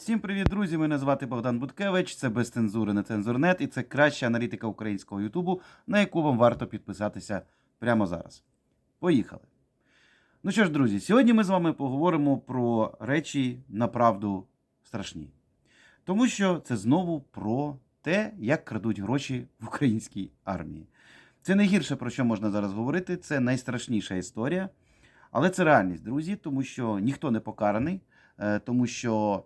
Всім привіт, друзі! Мене звати Богдан Буткевич. Це без цензури на цензурнет, і це краща аналітика українського Ютубу, на яку вам варто підписатися прямо зараз. Поїхали. Ну що ж, друзі, сьогодні ми з вами поговоримо про речі направду страшні. Тому що це знову про те, як крадуть гроші в українській армії. Це найгірше, про що можна зараз говорити, це найстрашніша історія. Але це реальність, друзі, тому що ніхто не покараний, е, тому що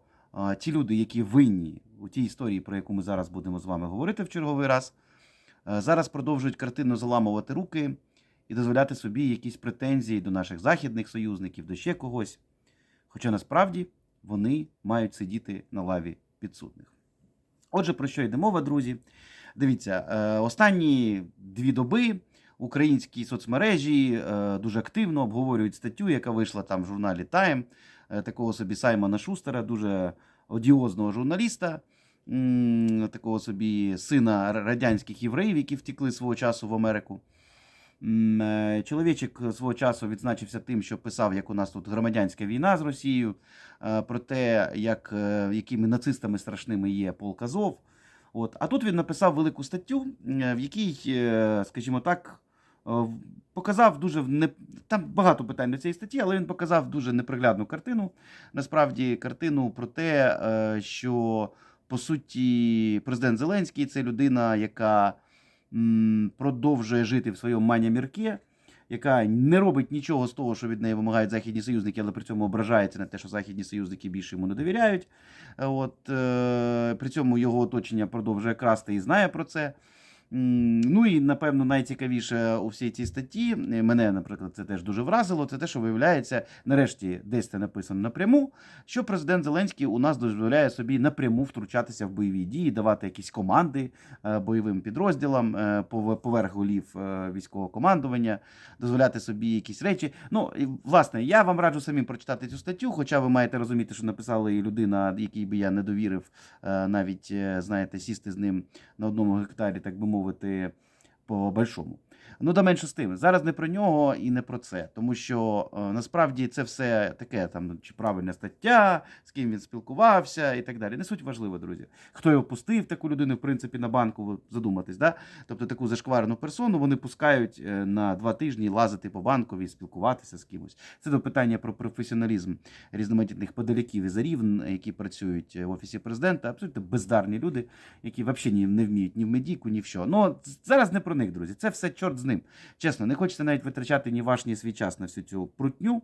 ті люди, які винні у тій історії, про яку ми зараз будемо з вами говорити в черговий раз, е, зараз продовжують картинно заламувати руки і дозволяти собі якісь претензії до наших західних союзників, до ще когось. Хоча насправді вони мають сидіти на лаві підсудних. Отже, про що йде мова, друзі? Дивіться, е, останні дві доби українські соцмережі е, дуже активно обговорюють статтю, яка вийшла там в журналі Time, такого собі Саймона Шустера, дуже одіозного журналіста, такого собі сина радянських євреїв, які втекли свого часу в Америку. Е, Чоловічик свого часу відзначився тим, що писав, як у нас тут громадянська війна з Росією, е, про те, як, е, якими нацистами страшними є полк Азов. От. А тут він написав велику статтю, в якій, скажімо так, показав дуже не... там багато питань до цієї статті, але він показав дуже неприглядну картину. Насправді, картину про те, е, що по суті президент Зеленський це людина, яка продовжує жити в своєму манямірке, яка не робить нічого з того, що від неї вимагають західні союзники, але при цьому ображається на те, що західні союзники більше йому не довіряють. Е, От, е, при цьому його оточення продовжує красти і знає про це. Ну і напевно найцікавіше у всій цій статті е, мене, наприклад, це теж дуже вразило. Це те, що виявляється, нарешті десь це написано напряму, що президент Зеленський у нас дозволяє собі напряму втручатися в бойові дії, давати якісь команди е, бойовим підрозділам е, поверх голів військового командування, дозволяти собі якісь речі. Ну і власне, я вам раджу самим прочитати цю статтю, хоча ви маєте розуміти, що написала її людина, якій би я не довірив навіть знаєте, сісти з ним на одному гектарі, так би мовити, по большому. Ну, да менше з тим. Зараз не про нього і не про це, тому що е, насправді це все таке там чи правильна стаття, з ким він спілкувався і так далі. Не суть важливо, друзі. Хто його пустив, таку людину, в принципі, на банку задуматись, да? Тобто таку зашкварену персону вони пускають е, на два тижні лазити по банкові, спілкуватися з кимось. Це до питання про професіоналізм різноманітних подаляків і зарів, н- які працюють е, в офісі президента. Абсолютно бездарні люди, які взагалі не вміють ні в медійку, ні в що. Ну зараз не про них, друзі. Це все чорт з ним. Чесно, не хочеться навіть витрачати ні ваш, ні свій час на всю цю прутню.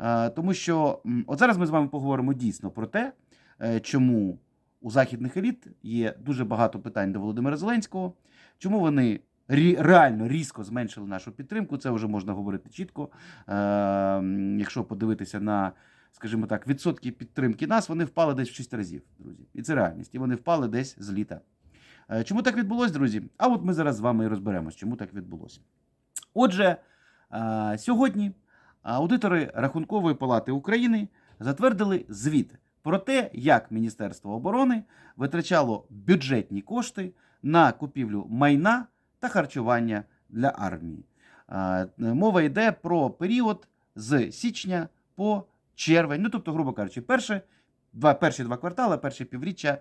Е, Тому що от зараз ми з вами поговоримо дійсно про те, е, чому у західних еліт є дуже багато питань до Володимира Зеленського, чому вони реально різко зменшили нашу підтримку. Це вже можна говорити чітко. Е, Якщо подивитися на, скажімо так, відсотки підтримки нас, вони впали десь в 6 разів, друзі. І це реальність. І вони впали десь з літа. Е, Чому так відбулося, друзі? А от ми зараз з вами і розберемось, чому так відбулося. Отже, е, сьогодні аудитори Рахункової палати України затвердили звіт про те, як Міністерство оборони витрачало бюджетні кошти на купівлю майна та харчування для армії. Е, Мова йде про період з січня по червень, ну тобто, грубо кажучи, перше, два, перші два квартали, перші півріччя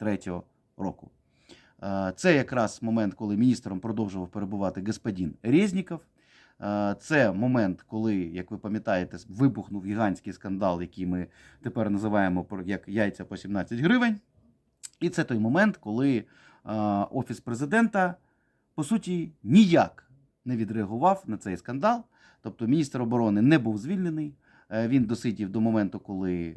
2023 року. Е, Це якраз момент, коли міністром продовжував перебувати господин Резніков. Е, Це момент, коли, як ви пам'ятаєте, вибухнув гігантський скандал, який ми тепер називаємо як яйця по 17 гривень. І це той момент, коли е, Офіс президента, по суті, ніяк не відреагував на цей скандал. Тобто міністр оборони не був звільнений. Він досидів до моменту, коли,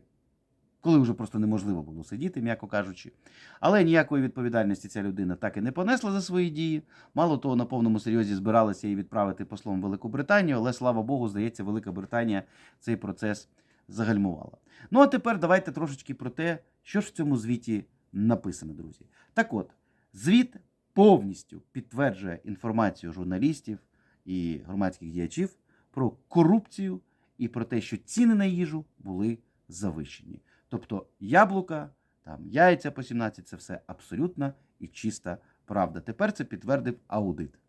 коли вже просто неможливо було сидіти, м'яко кажучи. Але ніякої відповідальності ця людина так і не понесла за свої дії. Мало того, на повному серйозі збиралися її відправити послом в Велику Британію, але слава Богу, здається, Велика Британія цей процес загальмувала. Ну а тепер давайте трошечки про те, що ж в цьому звіті написано, друзі. Так от, звіт повністю підтверджує інформацію журналістів і громадських діячів про корупцію і про те, що ціни на їжу були завищені. Тобто яблука, там яйця по 17 це все абсолютна і чиста правда. Тепер це підтвердив аудит.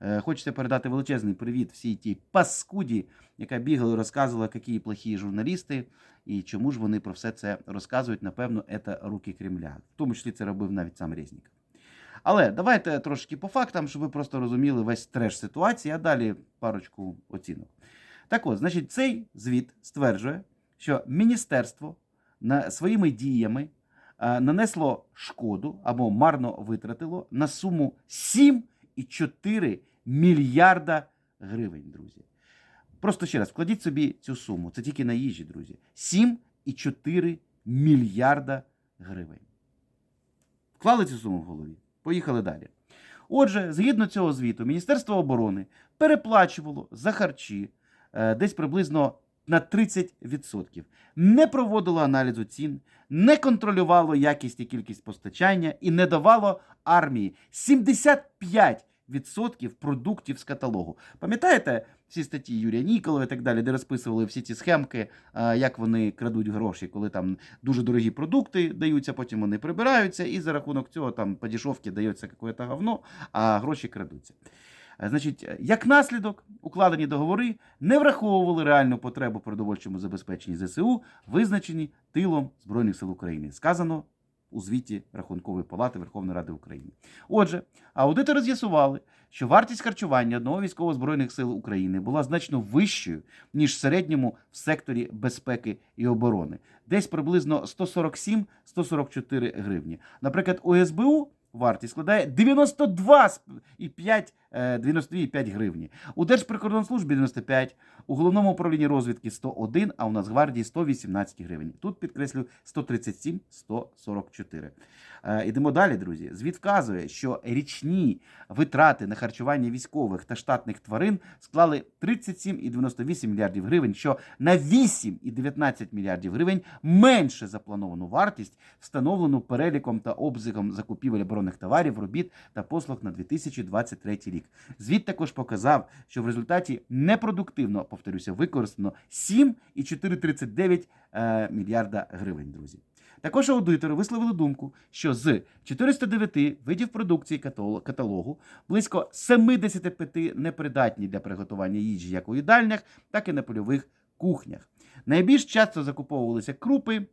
Е, Хочеться передати величезний привіт всій тій паскуді, яка бігала і розказувала, які плохі журналісти, і чому ж вони про все це розказують. Напевно, це руки Кремля. В тому числі це робив навіть сам Резніков. Але давайте трошки по фактам, щоб ви просто розуміли весь треш ситуації, а далі парочку оцінок. Так от, значить, цей звіт стверджує, що міністерство своїми діями е, нанесло шкоду або марно витратило на суму 7,4 мільярда гривень, друзі. Просто ще раз вкладіть собі цю суму. Це тільки на їжі, друзі. 7,4 мільярда гривень. Вклали цю суму в голові. Поїхали далі. Отже, згідно цього звіту, Міністерство оборони переплачувало за харчі е, десь приблизно на 30%. Не проводило аналізу цін, не контролювало якість і кількість постачання і не давало армії 75% продуктів з каталогу. Пам'ятаєте всі статті Юрія Ніколова і так далі, де розписували всі ці схемки, е, як вони крадуть гроші, коли там дуже дорогі продукти даються, потім вони прибираються, і за рахунок цього там по дешевці дається якесь говно, а гроші крадуться. Е, Значить, е, як наслідок, укладені договори не враховували реальну потребу продовольчому забезпеченні ЗСУ, визначені тилом Збройних сил України. Сказано у звіті Рахункової палати Верховної Ради України. Отже, аудитори з'ясували, що вартість харчування одного військово-збройних сил України була значно вищою, ніж в середньому в секторі безпеки і оборони, десь приблизно 147-144 гривні. Наприклад, у СБУ вартість складає 92,5 е, 92,5 гривні. У Держприкордонслужбі 95, у головному управлінні розвідки 101, а у Нацгвардії 118 гривень. Тут підкреслю 137-144. Е, Ідемо далі, друзі. Звіт вказує, що річні витрати на харчування військових та штатних тварин склали 37,98 мільярдів гривень, що на 8,19 мільярдів гривень менше заплановану вартість, встановлену переліком та обсягом закупівель оборонних товарів, робіт та послуг на 2023 рік. Звіт також показав, що в результаті непродуктивно, повторюся, використано 7,439 е, мільярда гривень, друзі. Також аудитори висловили думку, що з 409 видів продукції каталогу близько 75 непридатні для приготування їжі як у їдальнях, так і на польових кухнях. Найбільш часто закуповувалися крупи,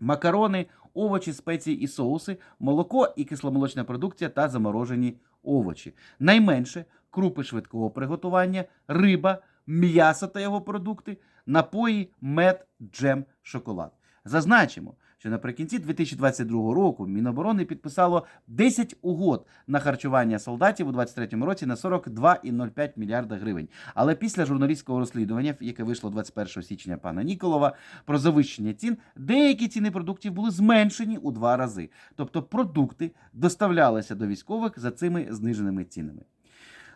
макарони, овочі, спеції і соуси, молоко і кисломолочна продукція та заморожені овочі. Найменше крупи швидкого приготування, риба, м'ясо та його продукти, напої, мед, джем, шоколад. Зазначимо, що наприкінці 2022 року Міноборони підписало 10 угод на харчування солдатів у 2023 році на 42,05 мільярда гривень. Але після журналістського розслідування, яке вийшло 21 січня пана Ніколова, про завищення цін, деякі ціни продуктів були зменшені у два рази. Тобто продукти доставлялися до військових за цими зниженими цінами.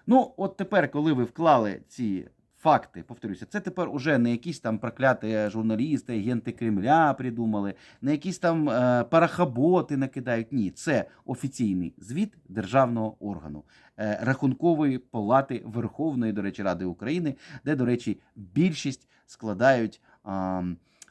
Ну, от тепер, коли ви вклали ці факти, повторюся, це тепер уже не якісь там прокляті журналісти, агенти Кремля придумали, не якісь там е, парахаботи накидають. Ні, це офіційний звіт державного органу, е, рахункової палати Верховної, до речі, Ради України, де, до речі, більшість складають е,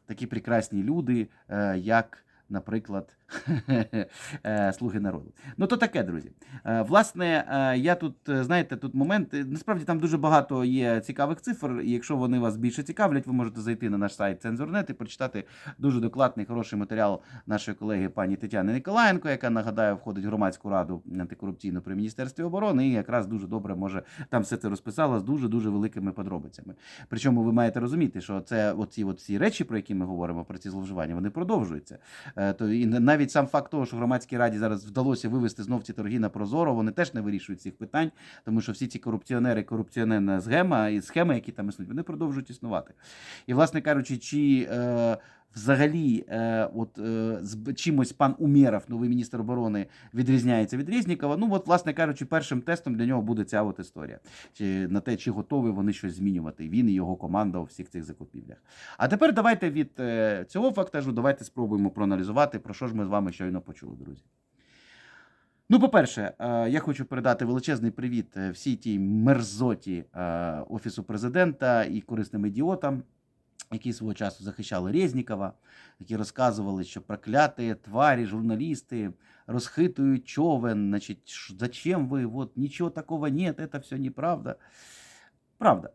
такі прекрасні люди, е, як. Наприклад, слуги народу. Ну то таке, друзі. Е, Власне, е, я тут, е, знаєте, тут момент. е, Насправді там дуже багато є цікавих цифр. І якщо вони вас більше цікавлять, ви можете зайти на наш сайт Цензурнет і прочитати дуже докладний, хороший матеріал нашої колеги пані Тетяни Николаєнко, яка нагадаю, входить в громадську раду антикорупційну при міністерстві оборони, і якраз дуже добре може там все це розписала з дуже дуже великими подробицями. Причому ви маєте розуміти, що це оці всі речі, про які ми говоримо, про ці зловживання, вони продовжуються. Е, То і навіть сам факт того, що громадській раді зараз вдалося вивести знов ці торги на прозоро, вони теж не вирішують цих питань, тому що всі ці корупціонери, корупціонерна схема і схеми, які там існують, вони продовжують існувати. І, власне кажучи, чи е, взагалі е, от, е, з чимось пан Умєров, новий міністр оборони, відрізняється від Резнікова, ну от, власне кажучи, першим тестом для нього буде ця от історія. Чи на те, чи готові вони щось змінювати. Він і його команда у всіх цих закупівлях. А тепер давайте від е, цього фактажу давайте спробуємо проаналізувати, про що ж ми з вами щойно почули, друзі. Ну, по-перше, е, я хочу передати величезний привіт е, всій тій мерзоті е, Офісу президента і корисним ідіотам, які свого часу захищали Резнікова, які розказували, що прокляті тварі, журналісти розхитують човен, значить, зачем ви, От, нічого такого нет, це все неправда. Правда.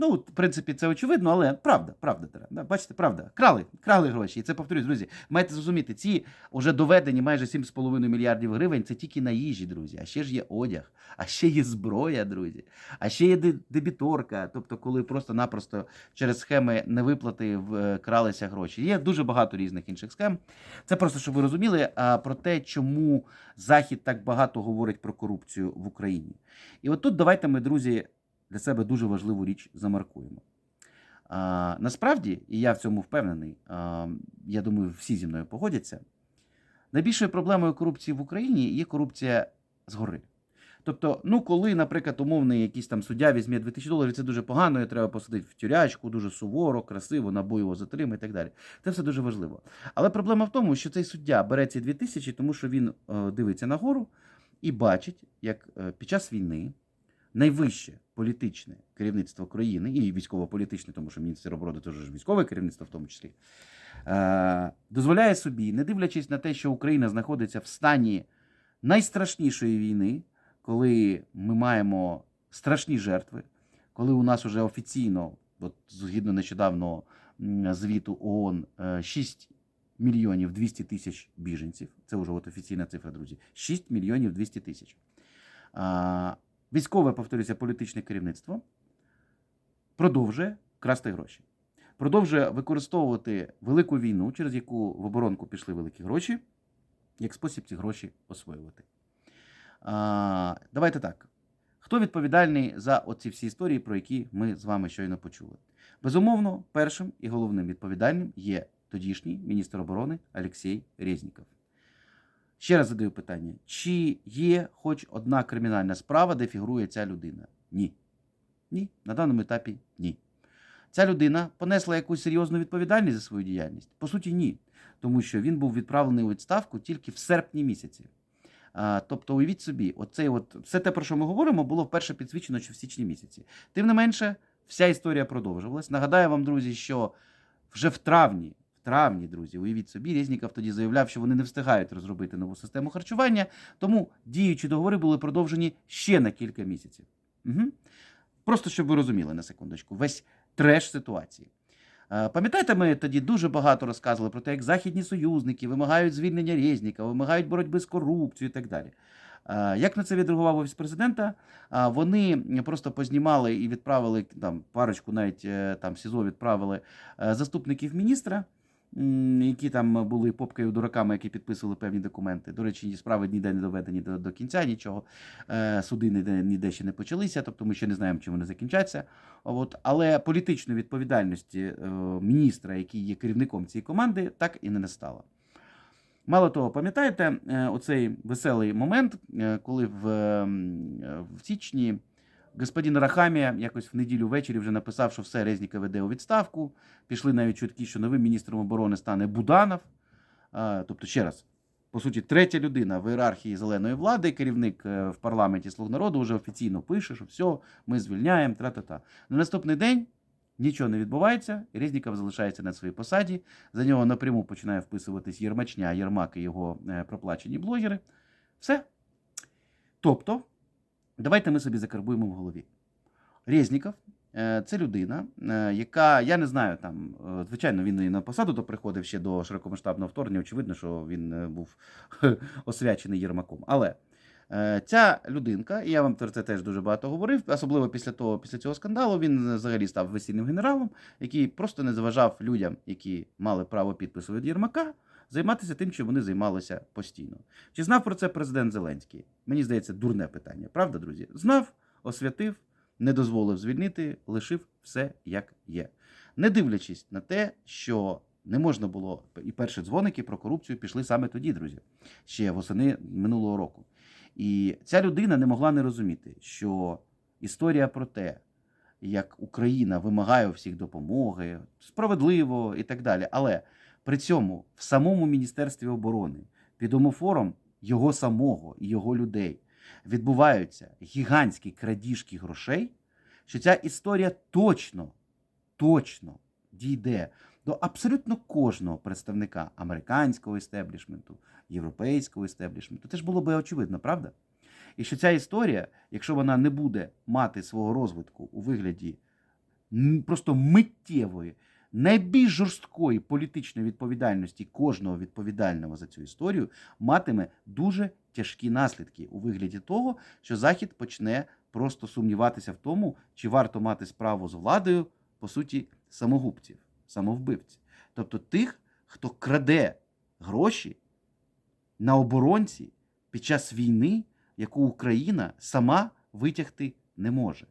Ну, в принципі, це очевидно, але правда, правда. Да, бачите, правда. Крали, крали гроші. І це повторюсь, друзі. Маєте зрозуміти, ці вже доведені майже 7,5 мільярдів гривень це тільки на їжі, друзі. А ще ж є одяг, а ще є зброя, друзі. А ще є дебіторка, тобто, коли просто-напросто через схеми невиплати в- е, гроші. Є дуже багато різних інших схем. Це просто, щоб ви розуміли, про те, чому Захід так багато говорить про корупцію в Україні. І от тут давайте ми, друзі, для себе дуже важливу річ замаркуємо. А, насправді, і я в цьому впевнений, а, я думаю, всі зі мною погодяться. Найбільшою проблемою корупції в Україні є корупція згори. Тобто, ну коли, наприклад, умовний якийсь там суддя візьме 2000 доларів, це дуже погано, і треба посадити в тюрячку, дуже суворо, красиво, набу його затримає і так далі. Це все дуже важливо. Але проблема в тому, що цей суддя бере ці 2000, тому що він е, дивиться нагору і бачить, як е, під час війни найвище політичне керівництво країни і військово-політичне, тому що міністр оборони теж військове керівництво, в тому числі, е, дозволяє собі, не дивлячись на те, що Україна знаходиться в стані найстрашнішої війни, коли ми маємо страшні жертви, коли у нас уже офіційно, от згідно нещодавно звіту ООН, е, 6 мільйонів 200 тисяч біженців. Це вже от офіційна цифра, друзі. 6 мільйонів 200 тисяч. Військове, повторюся, політичне керівництво продовжує красти гроші. Продовжує використовувати велику війну, через яку в оборонку пішли великі гроші, як спосіб ці гроші освоювати. А, давайте так. Хто відповідальний за оці всі історії, про які ми з вами щойно почули? Безумовно, першим і головним відповідальним є тодішній міністр оборони Олексій Резніков. Ще раз задаю питання: чи є хоч одна кримінальна справа, де фігурує ця людина? Ні. Ні. На даному етапі ні. Ця людина понесла якусь серйозну відповідальність за свою діяльність? По суті, ні. Тому що він був відправлений у відставку тільки в серпні місяці. А, тобто, уявіть собі, оцей от, все те, про що ми говоримо, було вперше підсвічено ще в січні місяці. Тим не менше, вся історія продовжувалась. Нагадаю вам, друзі, що вже в травні, травні, друзі, уявіть собі, Резніков тоді заявляв, що вони не встигають розробити нову систему харчування, тому діючі договори були продовжені ще на кілька місяців. Угу. Просто щоб ви розуміли на секундочку, весь треш ситуації. Е, Пам'ятаєте, ми тоді дуже багато розказували про те, як західні союзники вимагають звільнення Резніка, вимагають боротьби з корупцією і так далі. Е, Як на це відреагував офіс президента? А, Вони просто познімали і відправили там парочку, навіть е, там СІЗО відправили е, заступників міністра, які там були попкою дураками, які підписували певні документи. До речі, справи ніде не доведені до, до кінця нічого. Е, Суди ніде, ніде ще не почалися, тобто ми ще не знаємо, чим вони закінчаться. От. Але політичної відповідальності е, міністра, який є керівником цієї команди, так і не настало. Мало того, пам'ятаєте е, оцей веселий момент, коли в, в січні господин Рахамія якось в неділю ввечері вже написав, що все Резніка веде у відставку. Пішли навіть чутки, що новим міністром оборони стане Буданов. Тобто, ще раз, по суті, третя людина в ієрархії зеленої влади, керівник е, в парламенті Слуг народу, вже офіційно пише, що все, ми звільняємо, тра-та-та. На наступний день нічого не відбувається, Резніков залишається на своїй посаді. За нього напряму починає вписуватись Єрмачня, Єрмак і його е, проплачені блогери. Все. Тобто, давайте ми собі закарбуємо в голові. Резніков е, це людина, е, яка, я не знаю, там, е, звичайно, він і на посаду то приходив ще до широкомасштабного вторгнення. Очевидно, що він був освячений Єрмаком. Але ця людинка, і я вам про це теж дуже багато говорив, особливо після того, після цього скандалу, він взагалі став весільним генералом, який просто не заважав людям, які мали право підпису від Єрмака, займатися тим, чим вони займалися постійно. Чи знав про це президент Зеленський? Мені здається, дурне питання. Правда, друзі? Знав, освятив, не дозволив звільнити, лишив все як є. Не дивлячись на те, що не можна було, і перші дзвоники про корупцію пішли саме тоді, друзі, ще восени минулого року. І ця людина не могла не розуміти, що історія про те, як Україна вимагає у всіх допомоги, справедливо і так далі. Але при цьому в самому Міністерстві оборони під омофором його самого і його людей відбуваються гігантські крадіжки грошей, що ця історія точно, точно дійде до абсолютно кожного представника американського істеблішменту, європейського істеблішменту, це ж було би очевидно, правда? І що ця історія, якщо вона не буде мати свого розвитку у вигляді просто миттєвої, найбільш жорсткої політичної відповідальності кожного відповідального за цю історію, матиме дуже тяжкі наслідки у вигляді того, що Захід почне просто сумніватися в тому, чи варто мати справу з владою, по суті, самогубців, самовбивців. Тобто тих, хто краде гроші на оборонці під час війни, яку Україна сама витягти не може.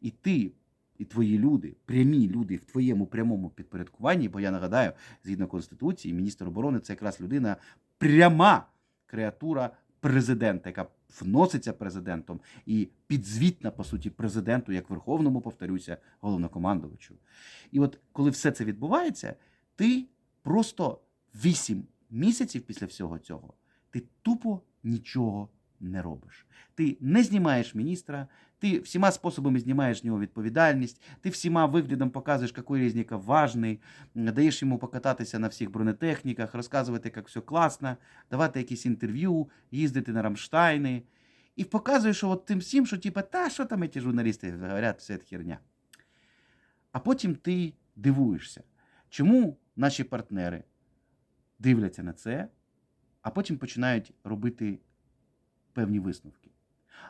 І ти, і твої люди, прямі люди в твоєму прямому підпорядкуванні, бо я нагадаю, згідно Конституції, міністр оборони це якраз людина, пряма креатура президента, яка вноситься президентом і підзвітна, по суті, президенту, як верховному, повторюся, головнокомандувачу. І от коли все це відбувається, ти просто вісім місяців після всього цього ти тупо нічого не робиш. Ти не знімаєш міністра, ти всіма способами знімаєш з нього відповідальність, ти всіма виглядом показуєш, який Резніков важний, даєш йому покататися на всіх бронетехніках, розказувати, як все класно, давати якісь інтерв'ю, їздити на Рамштайни. І показуєш от тим всім, що типа, та що там ці журналісти говорять, все херня. А потім ти дивуєшся, чому наші партнери дивляться на це, а потім починають робити певні висновки.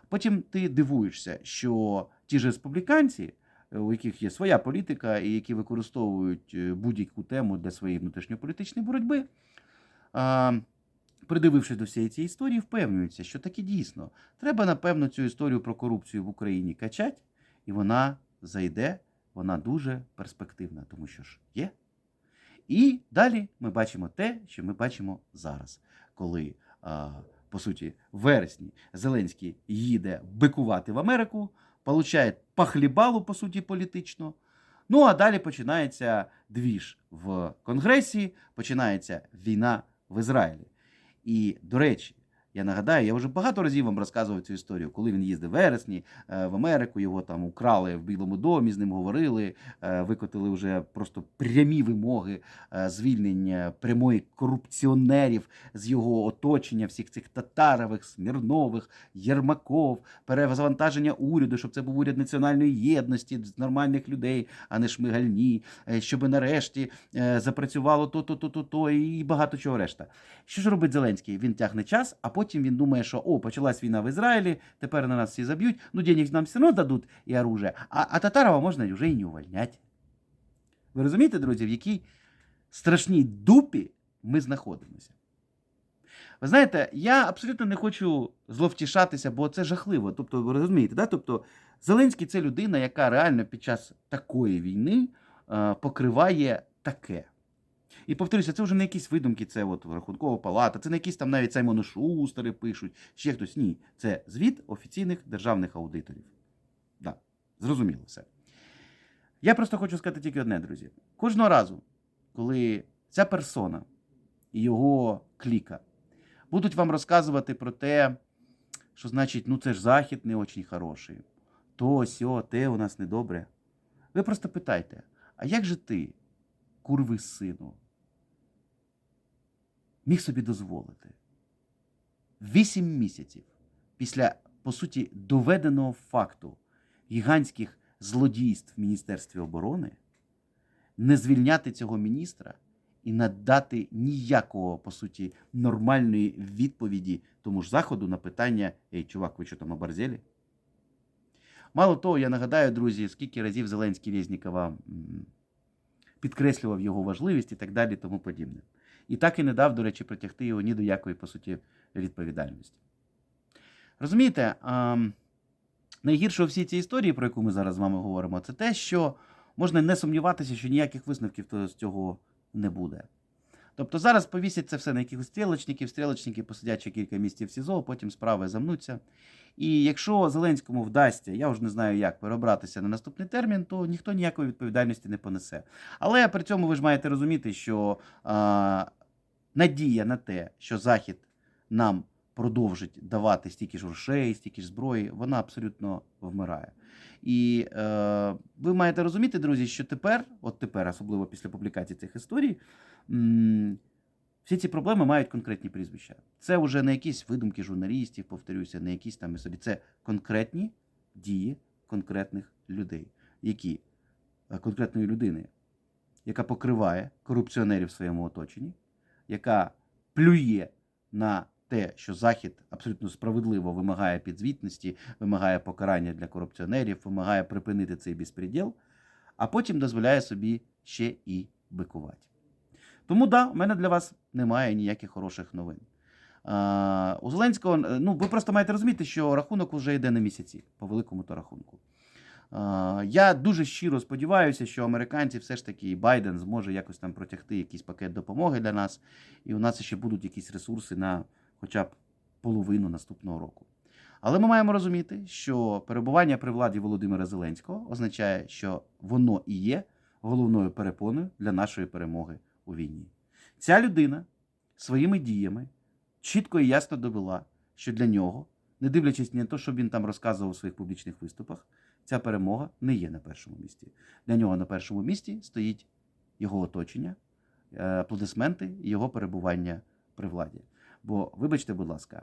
Потім ти дивуєшся, що ті ж республіканці, е, у яких є своя політика і які використовують е, будь-яку тему для своєї внутрішньополітичної боротьби, придивившись до всієї цієї історії, впевнюються, що таки дійсно треба, напевно, цю історію про корупцію в Україні качати, і вона зайде, вона дуже перспективна, тому що ж є. І далі ми бачимо те, що ми бачимо зараз, коли, по суті, вересні Зеленський їде бикувати в Америку, получає пахлібалу, по суті, політично. Ну а далі починається двіж в Конгресі, починається війна в Ізраїлі. І, до речі, я нагадаю, я вже багато разів вам розказував цю історію, коли він їздив вересні е, в Америку, його там украли в Білому домі, з ним говорили, е, викотили вже просто прямі вимоги е, звільнення прямої корупціонерів з його оточення, всіх цих татарових, Смірнових, Єрмаков, перевантаження уряду, щоб це був уряд національної єдності з нормальних людей, а не шмигальні, щоб нарешті запрацювало то, то, то, то, то і багато чого решта. Що ж робить Зеленський? Він тягне час, а потім він думає, що о, почалась війна в Ізраїлі, тепер на нас всі заб'ють, ну денег нам все одно дадуть і оружие, а, а Татарова можна вже і не увольняти. Ви розумієте, друзі, в якій страшній дупі ми знаходимося? Ви знаєте, я абсолютно не хочу зловтішатися, бо це жахливо. Тобто, ви розумієте, да? тобто, Зеленський це людина, яка реально під час такої війни покриває таке. І повторюся, це вже не якісь видумки, це от Рахункова палата, це не якісь там навіть Саймони Шустери пишуть, ще хтось. Ні, це звіт офіційних державних аудиторів. Да, зрозуміло все. Я просто хочу сказати тільки одне, друзі. Кожного разу, коли ця персона і його кліка будуть вам розказувати про те, що значить, ну це ж захід не очень хороший, то сьо, те у нас недобре. Ви просто питайте, а як же ти, курви сину, міг собі дозволити вісім місяців після, по суті, доведеного факту гігантських злодійств в Міністерстві оборони не звільняти цього міністра і надати ніякого, по суті, нормальної відповіді тому ж заходу на питання: Ей, чувак, ви що там оборзели? Мало того, я нагадаю, друзі, скільки разів Зеленський Резнікова підкреслював його важливість і так далі, тому подібне. І так і не дав, до речі, притягти його ні до якої, по суті, відповідальності. Розумієте, найгірше у всій цій історії, про яку ми зараз з вами говоримо, це те, що можна не сумніватися, що ніяких висновків з цього не буде. Тобто зараз повісять це все на якихось стрілочників, стрілочники посидять ще кілька місяців в СІЗО, потім справи замнуться. І якщо Зеленському вдасться, я вже не знаю як, перебратися на наступний термін, то ніхто ніякої відповідальності не понесе. Але при цьому ви ж маєте розуміти, що а, надія на те, що Захід нам продовжить давати стільки ж грошей, стільки ж зброї, вона абсолютно вмирає. І е, ви маєте розуміти, друзі, що тепер, от тепер, особливо після публікації цих історій, м, всі ці проблеми мають конкретні прізвища. Це вже не якісь видумки журналістів, повторюся, не якісь там історії. Це конкретні дії конкретних людей, які е, конкретної людини, яка покриває корупціонерів в своєму оточенні, яка плює на те, що Захід абсолютно справедливо вимагає підзвітності, вимагає покарання для корупціонерів, вимагає припинити цей безпреділ, а потім дозволяє собі ще і бикувати. Тому да, у мене для вас немає ніяких хороших новин. А, у Зеленського, ну ви просто маєте розуміти, що рахунок вже йде на місяці, по великому то рахунку. А, я дуже щиро сподіваюся, що американці все ж таки і Байден зможе якось там протягти якийсь пакет допомоги для нас, і у нас ще будуть якісь ресурси на хоча б половину наступного року. Але ми маємо розуміти, що перебування при владі Володимира Зеленського означає, що воно і є головною перепоною для нашої перемоги у війні. Ця людина своїми діями чітко і ясно довела, що для нього, не дивлячись на те, що він там розказував у своїх публічних виступах, ця перемога не є на першому місці. Для нього на першому місці стоїть його оточення, е, аплодисменти його перебування при владі. Бо, вибачте, будь ласка,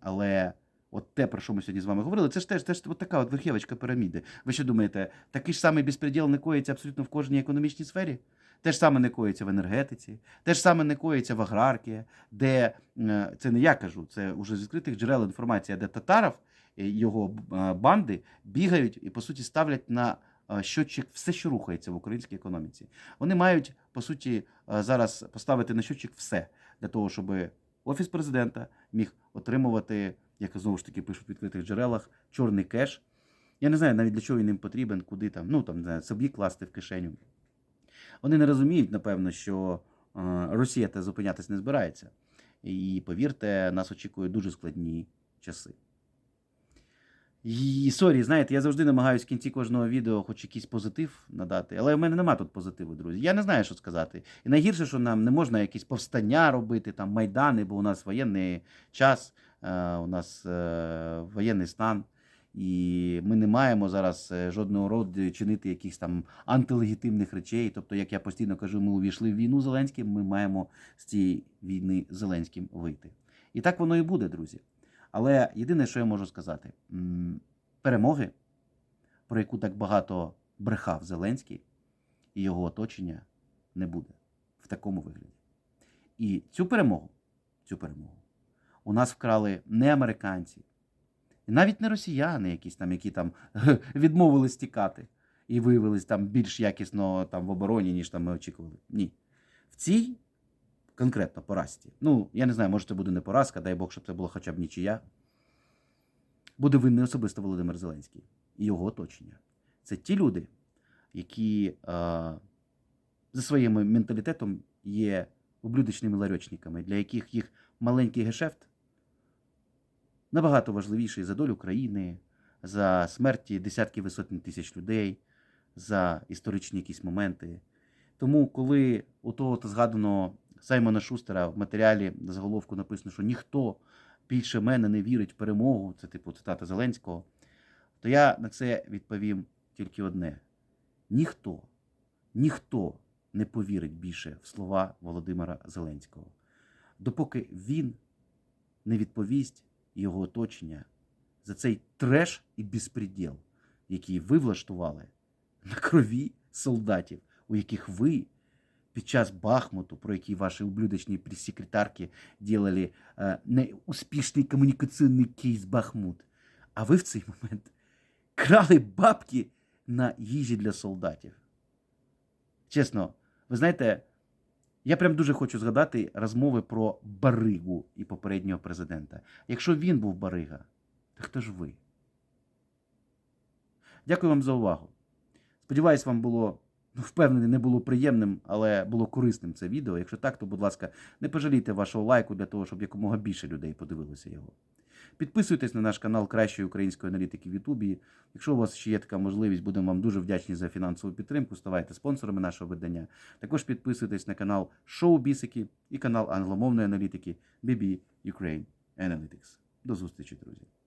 але от те, про що ми сьогодні з вами говорили, це ж теж, теж от така от верхівочка піраміди. Ви що думаєте, такий ж самий безпреділ не коїться абсолютно в кожній економічній сфері? Те ж саме не коїться в енергетиці, те ж саме не коїться в аграрці, де е, це не я кажу, це вже з відкритих джерел інформація, де татаров і його е, банди бігають і по суті ставлять на е, щотчик все, що рухається в українській економіці. Вони мають по суті е, зараз поставити на щотчик все для того, щоб офіс президента міг отримувати, як знову ж таки пишуть в відкритих джерелах, чорний кеш. Я не знаю навіть для чого він їм потрібен, куди там, ну там не знаю, собі класти в кишеню. Вони не розуміють, напевно, що е, Росія та зупинятись не збирається. І повірте, нас очікують дуже складні часи. І сорі, знаєте, я завжди намагаюся в кінці кожного відео хоч якийсь позитив надати, але в мене нема тут позитиву, друзі. Я не знаю, що сказати. І найгірше, що нам не можна якісь повстання робити, там майдани, бо у нас воєнний час, е, у нас е, воєнний стан. І ми не маємо зараз е, жодного роду чинити якихось там антилегітимних речей. Тобто, як я постійно кажу, ми увійшли в війну Зеленським, ми маємо з цієї війни Зеленським вийти. І так воно і буде, друзі. Але єдине, що я можу сказати, перемоги, про яку так багато брехав Зеленський і його оточення, не буде в такому вигляді. І цю перемогу, цю перемогу у нас вкрали не американці, і навіть не росіяни, якісь там, які там відмовились тікати і виявились там більш якісно там в обороні, ніж там ми очікували. Ні. В цій конкретно поразці. Ну, я не знаю, може це буде не поразка, дай Бог, щоб це було хоча б нічия. Буде винний особисто Володимир Зеленський і його оточення. Це ті люди, які е, за своїм менталітетом є ублюдочними ларьочниками, для яких їх маленький гешефт набагато важливіший за долю країни, за смерті десятків і сотень тисяч людей, за історичні якісь моменти. Тому, коли у того -то згаданого Саймона Шустера в матеріалі на заголовку написано, що ніхто більше мене не вірить в перемогу, це типу цитата Зеленського, то я на це відповім тільки одне: ніхто, ніхто не повірить більше в слова Володимира Зеленського, допоки він не відповість його оточення за цей треш і безпреділ, який ви влаштували на крові солдатів, у яких ви під час Бахмуту, про який ваші ублюдочні прес-секретарки делали е, неуспішний комунікаційний кейс Бахмут. А ви в цей момент крали бабки на їжі для солдатів. Чесно, ви знаєте, я прям дуже хочу згадати розмови про Баригу і попереднього президента. Якщо він був Барига, то хто ж ви? Дякую вам за увагу. Сподіваюсь, вам було впевнений, не було приємним, але було корисним це відео. Якщо так, то, будь ласка, не пожалійте вашого лайку для того, щоб якомога більше людей подивилося його. Підписуйтесь на наш канал Кращої української аналітики в Ютубі. Якщо у вас ще є така можливість, будемо вам дуже вдячні за фінансову підтримку. Ставайте спонсорами нашого видання. Також підписуйтесь на канал Шоу Бісики і канал англомовної аналітики BB Ukraine Analytics. До зустрічі, друзі.